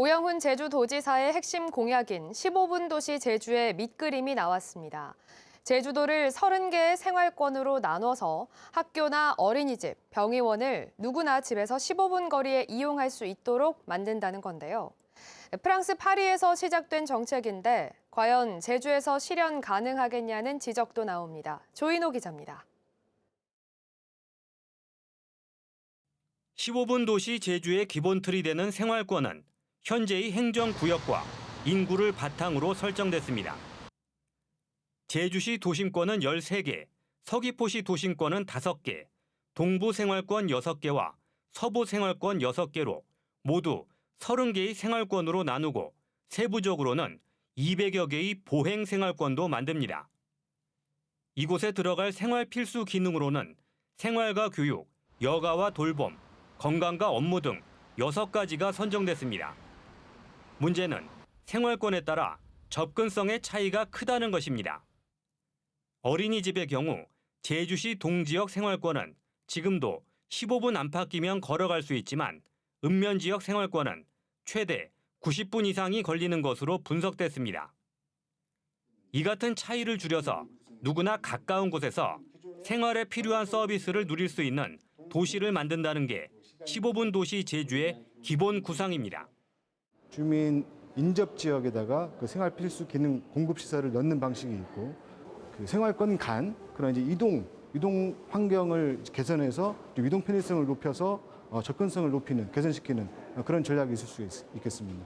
오영훈 제주도지사의 핵심 공약인 15분 도시 제주의 밑그림이 나왔습니다. 제주도를 30개의 생활권으로 나눠서 학교나 어린이집, 병의원을 누구나 집에서 15분 거리에 이용할 수 있도록 만든다는 건데요. 프랑스 파리에서 시작된 정책인데 과연 제주에서 실현 가능하겠냐는 지적도 나옵니다. 조인호 기자입니다. 15분 도시 제주의 기본 틀이 되는 생활권은 현재의 행정구역과 인구를 바탕으로 설정됐습니다. 제주시 도심권은 13개, 서귀포시 도심권은 5개, 동부생활권 6개와 서부생활권 6개로 모두 30개의 생활권으로 나누고 세부적으로는 200여 개의 보행 생활권도 만듭니다. 이곳에 들어갈 생활 필수 기능으로는 생활과 교육, 여가와 돌봄, 건강과 업무 등 6가지가 선정됐습니다. 문제는 생활권에 따라 접근성의 차이가 크다는 것입니다. 어린이집의 경우 제주시 동지역 생활권은 지금도 15분 안팎이면 걸어갈 수 있지만 읍면 지역 생활권은 최대 90분 이상이 걸리는 것으로 분석됐습니다. 이 같은 차이를 줄여서 누구나 가까운 곳에서 생활에 필요한 서비스를 누릴 수 있는 도시를 만든다는 게 15분 도시 제주의 기본 구상입니다. 주민 인접 지역에다가 그 생활 필수 기능 공급 시설을 넣는 방식이 있고 그 생활권 간 그런 이제 이동 이동 환경을 개선해서 좀 이동 편의성을 높여서 어, 접근성을 높이는 개선시키는 어, 그런 전략이 있을 수 있, 있겠습니다.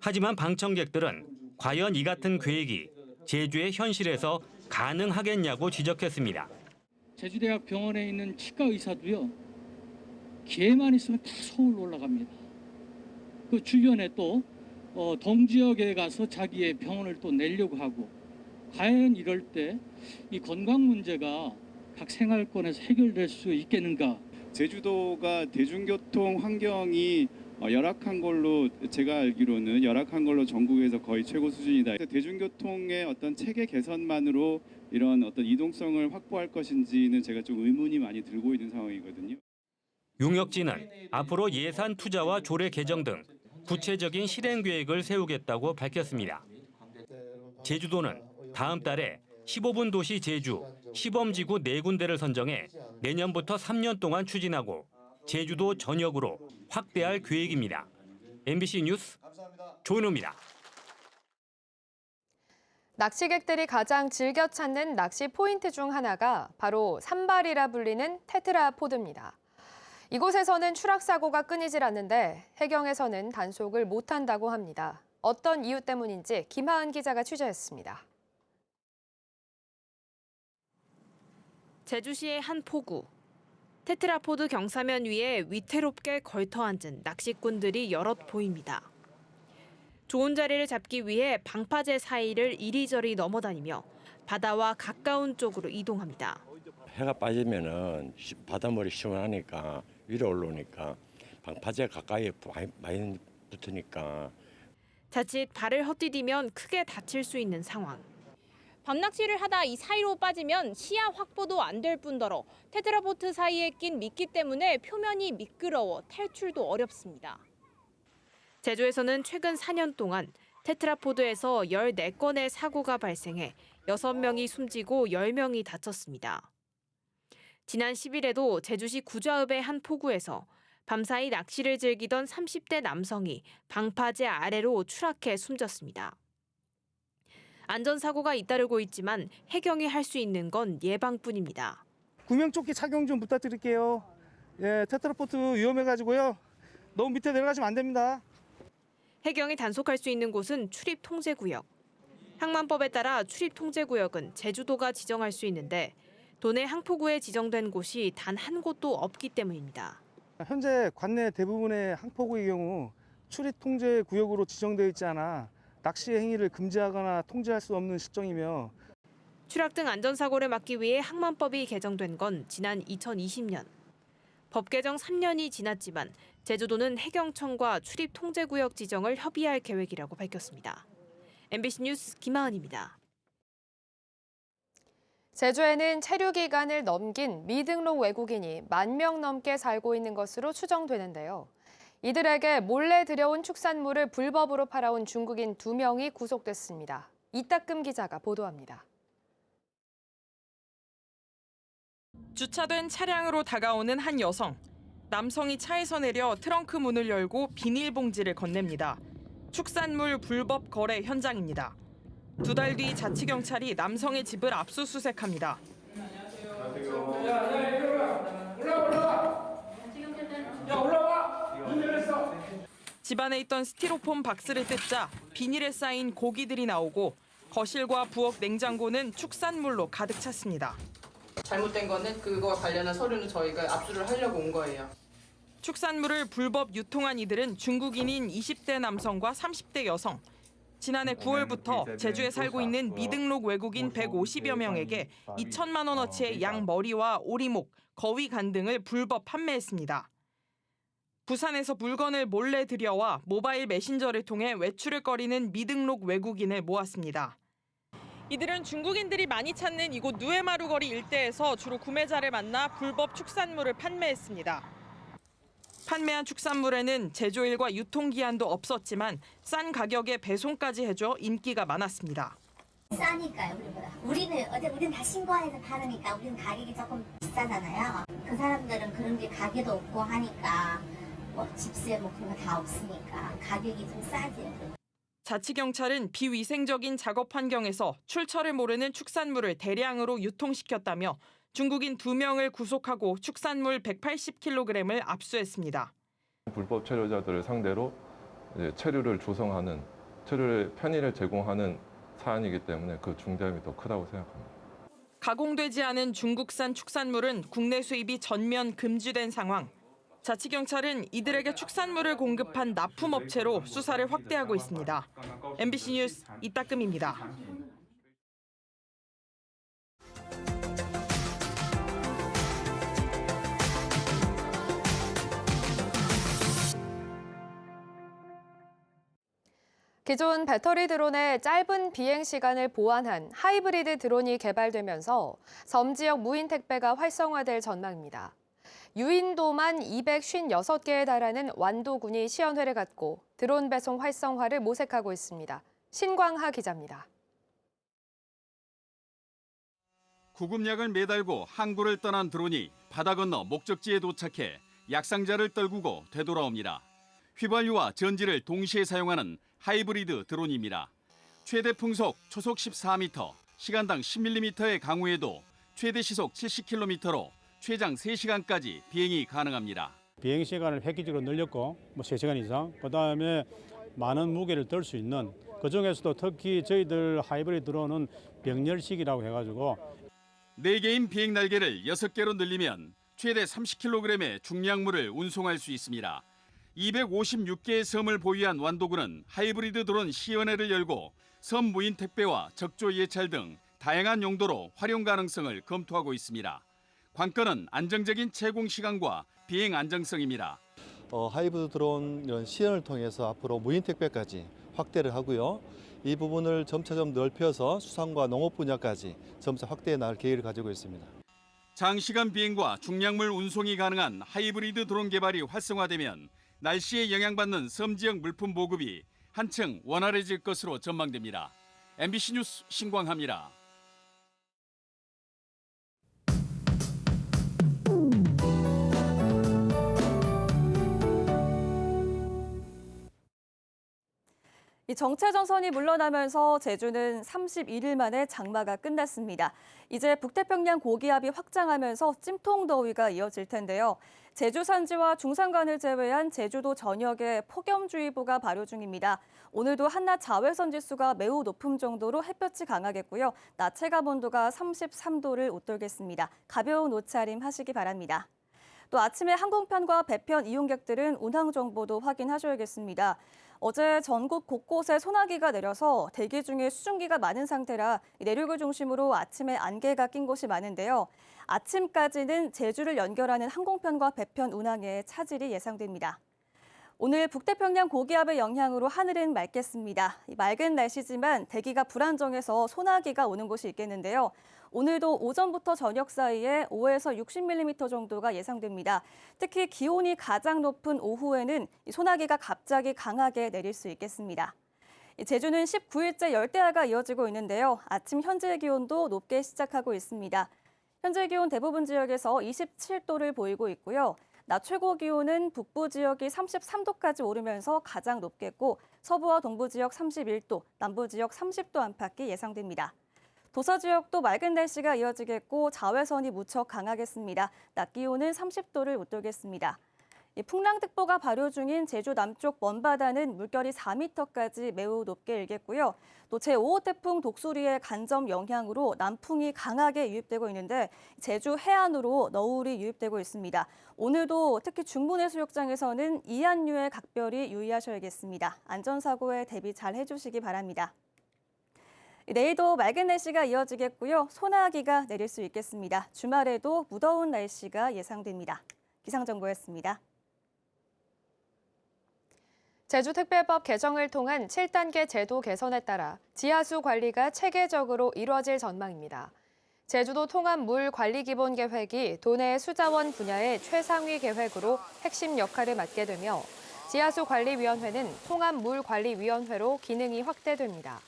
하지만 방청객들은 과연 이 같은 계획이 제주의 현실에서 가능하겠냐고 지적했습니다. 제주대학 병원에 있는 치과 의사도요. 기회만 있으면 다 서울로 올라갑니다. 그 주변에 또 어, 동지역에 가서 자기의 병원을 또 내려고 하고 과연 이럴 때 이 건강 문제가 각 생활권에서 해결될 수 있겠는가? 제주도가 대중교통 환경이 어, 열악한 걸로 제가 알기로는 열악한 걸로 전국에서 거의 최고 수준이다. 대중교통의 어떤 체계 개선만으로 이런 어떤 이동성을 확보할 것인지는 제가 좀 의문이 많이 들고 있는 상황이거든요. 용역지는 앞으로 예산 투자와 조례 개정 등 구체적인 실행 계획을 세우겠다고 밝혔습니다. 제주도는 다음 달에 15분 도시 제주 시범지구 4군데를 선정해 내년부터 3년 동안 추진하고 제주도 전역으로 확대할 계획입니다. MBC 뉴스 조인호입니다. 낚시객들이 가장 즐겨 찾는 낚시 포인트 중 하나가 바로 산발이라 불리는 테트라포드입니다. 이곳에서는 추락 사고가 끊이질 않는데 해경에서는 단속을 못한다고 합니다. 어떤 이유 때문인지 김하은 기자가 취재했습니다. 제주시의 한 포구. 테트라포드 경사면 위에 위태롭게 걸터앉은 낚시꾼들이 여럿 보입니다. 좋은 자리를 잡기 위해 방파제 사이를 이리저리 넘어다니며 바다와 가까운 쪽으로 이동합니다. 해가 빠지면은 시- 바닷물이 시원하니까 위로 올라오니까 방파제 가까이에 많이, 많이 붙으니까 자칫 발을 헛디디면 크게 다칠 수 있는 상황. 밤낚시를 하다 이 사이로 빠지면 시야 확보도 안 될 뿐더러 테트라보트 사이에 낀 미끼 때문에 표면이 미끄러워 탈출도 어렵습니다. 제주에서는 최근 4년 동안 테트라포드에서 14건의 사고가 발생해 6명이 숨지고 10명이 다쳤습니다. 지난 10일에도 제주시 구좌읍의 한 포구에서 밤사이 낚시를 즐기던 30대 남성이 방파제 아래로 추락해 숨졌습니다. 안전사고가 잇따르고 있지만 해경이 할 수 있는 건 예방뿐입니다. 구명조끼 착용 좀 부탁드릴게요. 예, 테트라포트 위험해가지고요. 너무 밑에 내려가시면 안 됩니다. 해경이 단속할 수 있는 곳은 출입 통제 구역. 항만법에 따라 출입 통제 구역은 제주도가 지정할 수 있는데 도내 항포구에 지정된 곳이 단 한 곳도 없기 때문입니다. 현재 관내 대부분의 항포구의 경우 출입 통제 구역으로 지정되어 있지 않아 낚시 행위를 금지하거나 통제할 수 없는 실정이며 추락 등 안전사고를 막기 위해 항만법이 개정된 건 지난 2020년. 법 개정 3년이 지났지만 제주도는 해경청과 출입 통제 구역 지정을 협의할 계획이라고 밝혔습니다. MBC 뉴스 김하은입니다. 제주에는 체류 기간을 넘긴 미등록 외국인이 만 명 넘게 살고 있는 것으로 추정되는데요. 이들에게 몰래 들여온 축산물을 불법으로 팔아온 중국인 두명이 구속됐습니다. 이따금 기자가 보도합니다. 주차된 차량으로 다가오는 한 여성. 남성이 차에서 내려 트렁크 문을 열고 비닐봉지를 건넵니다. 축산물 불법 거래 현장입니다. 두 달 뒤 자치경찰이 남성의 집을 압수수색합니다. 집 안에 있던 스티로폼 박스를 뜯자 비닐에 쌓인 고기들이 나오고 거실과 부엌 냉장고는 축산물로 가득 찼습니다. 잘못된 거는 그거와 관련한 서류는 저희가 압수를 하려고 온 거예요. 축산물을 불법 유통한 이들은 중국인인 20대 남성과 30대 여성. 지난해 9월부터 제주에 살고 있는 미등록 외국인 150여 명에게 2천만 원어치의 양 머리와 오리목, 거위 간 등을 불법 판매했습니다. 부산에서 물건을 몰래 들여와 모바일 메신저를 통해 외출을 꺼리는 미등록 외국인을 모았습니다. 이들은 중국인들이 많이 찾는 이곳 누에마루 거리 일대에서 주로 구매자를 만나 불법 축산물을 판매했습니다. 판매한 축산물에는 제조일과 유통기한도 없었지만 싼 가격에 배송까지 해줘 인기가 많았습니다. 싸니까요, 우리보다. 우리는, 어제 우리는 다 신고해서 파니까 우리는 가격이 조금 비싸잖아요. 그 사람들은 그런 게 가게도 없고 하니까, 뭐, 집세 뭐 그런 거 다 없으니까 가격이 좀 싸지. 자치경찰은 비위생적인 작업 환경에서 출처를 모르는 축산물을 대량으로 유통시켰다며 중국인 두명을 구속하고 축산물 180kg을 압수했습니다. 불법 체류자들을 상대로 체류를 조성하는 체류의 편의를 제공하는 사안이기 때문에 그 중대함이 더 크다고 생각합니다. 가공되지 않은 중국산 축산물은 국내 수입이 전면 금지된 상황. 자치경찰은 이들에게 축산물을 공급한 납품업체로 수사를 확대하고 있습니다. MBC 뉴스 이따금입니다. 기존 배터리 드론의 짧은 비행 시간을 보완한 하이브리드 드론이 개발되면서 섬 지역 무인 택배가 활성화될 전망입니다. 유인도만 256개에 달하는 완도군이 시연회를 갖고 드론 배송 활성화를 모색하고 있습니다. 신광하 기자입니다. 구급약을 매달고 항구를 떠난 드론이 바다 건너 목적지에 도착해 약상자를 떨구고 되돌아옵니다. 휘발유와 전지를 동시에 사용하는 하이브리드 드론입니다. 최대 풍속 초속 14m, 시간당 10mm의 강우에도 최대 시속 70km로 최장 3시간까지 비행이 가능합니다. 비행 시간을 획기적으로 늘렸고 뭐 3시간 이상 그다음에 많은 무게를 들 수 있는 그중에서도 특히 저희들 하이브리드 드론은 병렬식이라고 해가지고 4개인 비행 날개를 6개로 늘리면 최대 30kg의 중량물을 운송할 수 있습니다. 256개의 섬을 보유한 완도군은 하이브리드 드론 시연회를 열고 섬 무인 택배와 적조 예찰 등 다양한 용도로 활용 가능성을 검토하고 있습니다. 관건은 안정적인 채공 시간과 비행 안정성입니다. 어, 하이브리드 드론 이런 시연을 통해서 앞으로 무인 택배까지 확대를 하고요. 이 부분을 점차 좀 넓혀서 수산과 농업 분야까지 점차 확대해 나갈 계획을 가지고 있습니다. 장시간 비행과 중량물 운송이 가능한 하이브리드 드론 개발이 활성화되면 날씨에 영향받는 섬 지역 물품 보급이 한층 원활해질 것으로 전망됩니다. MBC 뉴스 신광합니다. 이 정체 전선이 물러나면서 제주는 31일 만에 장마가 끝났습니다. 이제 북태평양 고기압이 확장하면서 찜통 더위가 이어질 텐데요. 제주 산지와 중산간을 제외한 제주도 전역에 폭염주의보가 발효 중입니다. 오늘도 한낮 자외선 지수가 매우 높음 정도로 햇볕이 강하겠고요. 낮 체감 온도가 33도를 웃돌겠습니다. 가벼운 옷차림 하시기 바랍니다. 또 아침에 항공편과 배편 이용객들은 운항 정보도 확인하셔야겠습니다. 어제 전국 곳곳에 소나기가 내려서 대기 중에 수증기가 많은 상태라 내륙을 중심으로 아침에 안개가 낀 곳이 많은데요. 아침까지는 제주를 연결하는 항공편과 배편 운항에 차질이 예상됩니다. 오늘 북태평양 고기압의 영향으로 하늘은 맑겠습니다. 맑은 날씨지만 대기가 불안정해서 소나기가 오는 곳이 있겠는데요. 오늘도 오전부터 저녁 사이에 5에서 60mm 정도가 예상됩니다. 특히 기온이 가장 높은 오후에는 소나기가 갑자기 강하게 내릴 수 있겠습니다. 제주는 19일째 열대야가 이어지고 있는데요. 아침 현재 기온도 높게 시작하고 있습니다. 현재 기온 대부분 지역에서 27도를 보이고 있고요. 낮 최고 기온은 북부 지역이 33도까지 오르면서 가장 높겠고 서부와 동부 지역 31도, 남부 지역 30도 안팎이 예상됩니다. 도서 지역도 맑은 날씨가 이어지겠고 자외선이 무척 강하겠습니다. 낮 기온은 30도를 웃돌겠습니다. 풍랑특보가 발효 중인 제주 남쪽 먼바다는 물결이 4m까지 매우 높게 일겠고요. 또 제5호 태풍 독수리의 간점 영향으로 남풍이 강하게 유입되고 있는데 제주 해안으로 너울이 유입되고 있습니다. 오늘도 특히 중부해수욕장에서는 이안류에 각별히 유의하셔야겠습니다. 안전사고에 대비 잘 해주시기 바랍니다. 내일도 맑은 날씨가 이어지겠고요. 소나기가 내릴 수 있겠습니다. 주말에도 무더운 날씨가 예상됩니다. 기상정보였습니다. 제주특별법 개정을 통한 7단계 제도 개선에 따라 지하수 관리가 체계적으로 이루어질 전망입니다. 제주도 통합물관리기본계획이 도내 수자원 분야의 최상위 계획으로 핵심 역할을 맡게 되며 지하수관리위원회는 통합물관리위원회로 기능이 확대됩니다.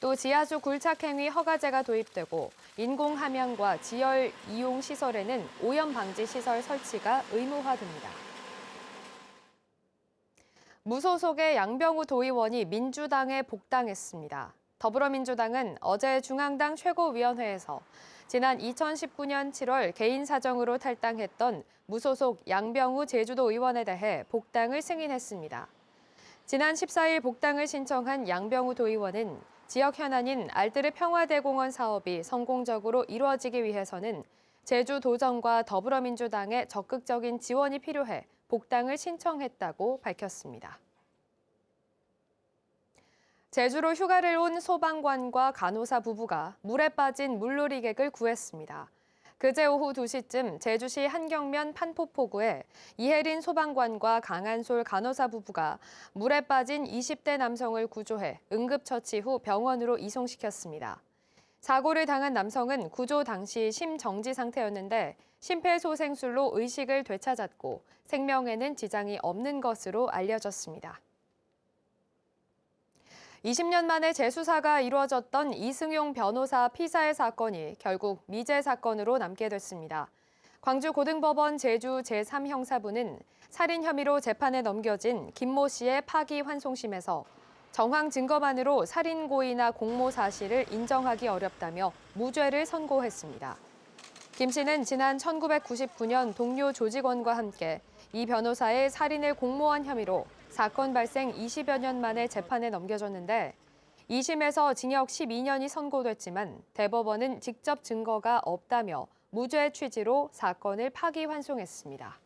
또 지하수 굴착행위 허가제가 도입되고 인공함양과 지열 이용 시설에는 오염 방지 시설 설치가 의무화됩니다. 무소속의 양병우 도의원이 민주당에 복당했습니다. 더불어민주당은 어제 중앙당 최고위원회에서 지난 2019년 7월 개인 사정으로 탈당했던 무소속 양병우 제주도 의원에 대해 복당을 승인했습니다. 지난 14일 복당을 신청한 양병우 도의원은 지역 현안인 알뜨르 평화대공원 사업이 성공적으로 이루어지기 위해서는 제주도정과 더불어민주당의 적극적인 지원이 필요해 복당을 신청했다고 밝혔습니다. 제주로 휴가를 온 소방관과 간호사 부부가 물에 빠진 물놀이객을 구했습니다. 그제 오후 2시쯤 제주시 한경면 판포포구에 이혜린 소방관과 강한솔 간호사 부부가 물에 빠진 20대 남성을 구조해 응급처치 후 병원으로 이송시켰습니다. 사고를 당한 남성은 구조 당시 심정지 상태였는데 심폐소생술로 의식을 되찾았고 생명에는 지장이 없는 것으로 알려졌습니다. 20년 만에 재수사가 이루어졌던 이승용 변호사 피사의 사건이 결국 미제 사건으로 남게 됐습니다. 광주고등법원 제주 제3형사부는 살인 혐의로 재판에 넘겨진 김 모 씨의 파기환송심에서 정황 증거만으로 살인 고의나 공모 사실을 인정하기 어렵다며 무죄를 선고했습니다. 김 씨는 지난 1999년 동료 조직원과 함께 이 변호사의 살인을 공모한 혐의로 사건 발생 20여 년 만에 재판에 넘겨졌는데 2심에서 징역 12년이 선고됐지만 대법원은 직접 증거가 없다며 무죄 취지로 사건을 파기환송했습니다.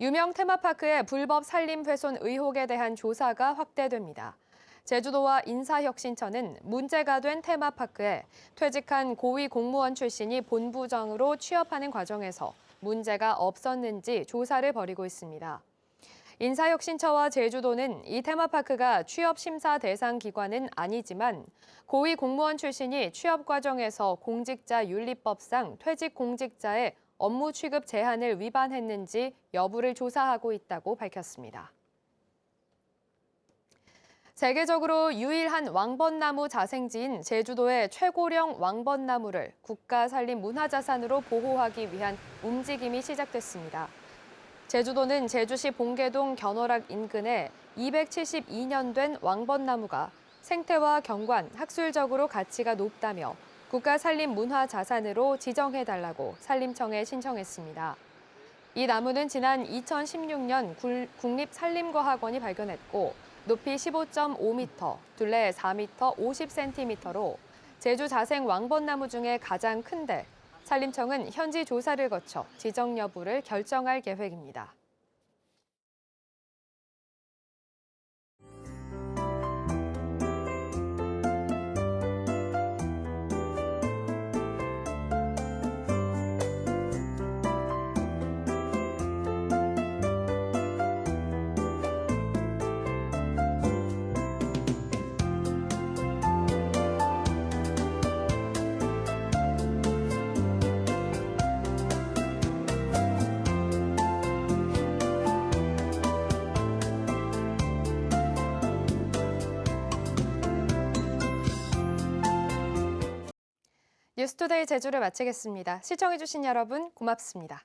유명 테마파크의 불법 산림 훼손 의혹에 대한 조사가 확대됩니다. 제주도와 인사혁신처는 문제가 된 테마파크에 퇴직한 고위 공무원 출신이 본부장으로 취업하는 과정에서 문제가 없었는지 조사를 벌이고 있습니다. 인사혁신처와 제주도는 이 테마파크가 취업 심사 대상 기관은 아니지만 고위 공무원 출신이 취업 과정에서 공직자 윤리법상 퇴직 공직자의 업무 취급 제한을 위반했는지 여부를 조사하고 있다고 밝혔습니다. 세계적으로 유일한 왕벚나무 자생지인 제주도의 최고령 왕벚나무를 국가 산림 문화자산으로 보호하기 위한 움직임이 시작됐습니다. 제주도는 제주시 봉계동 견월악 인근에 272년 된 왕벚나무가 생태와 경관, 학술적으로 가치가 높다며 국가 산림 문화 자산으로 지정해달라고 산림청에 신청했습니다. 이 나무는 지난 2016년 국립산림과학원이 발견했고 높이 15.5m, 둘레 4m 50cm로 제주 자생 왕벚나무 중에 가장 큰데 산림청은 현지 조사를 거쳐 지정 여부를 결정할 계획입니다. 뉴스투데이 제주를 마치겠습니다. 시청해주신 여러분 고맙습니다.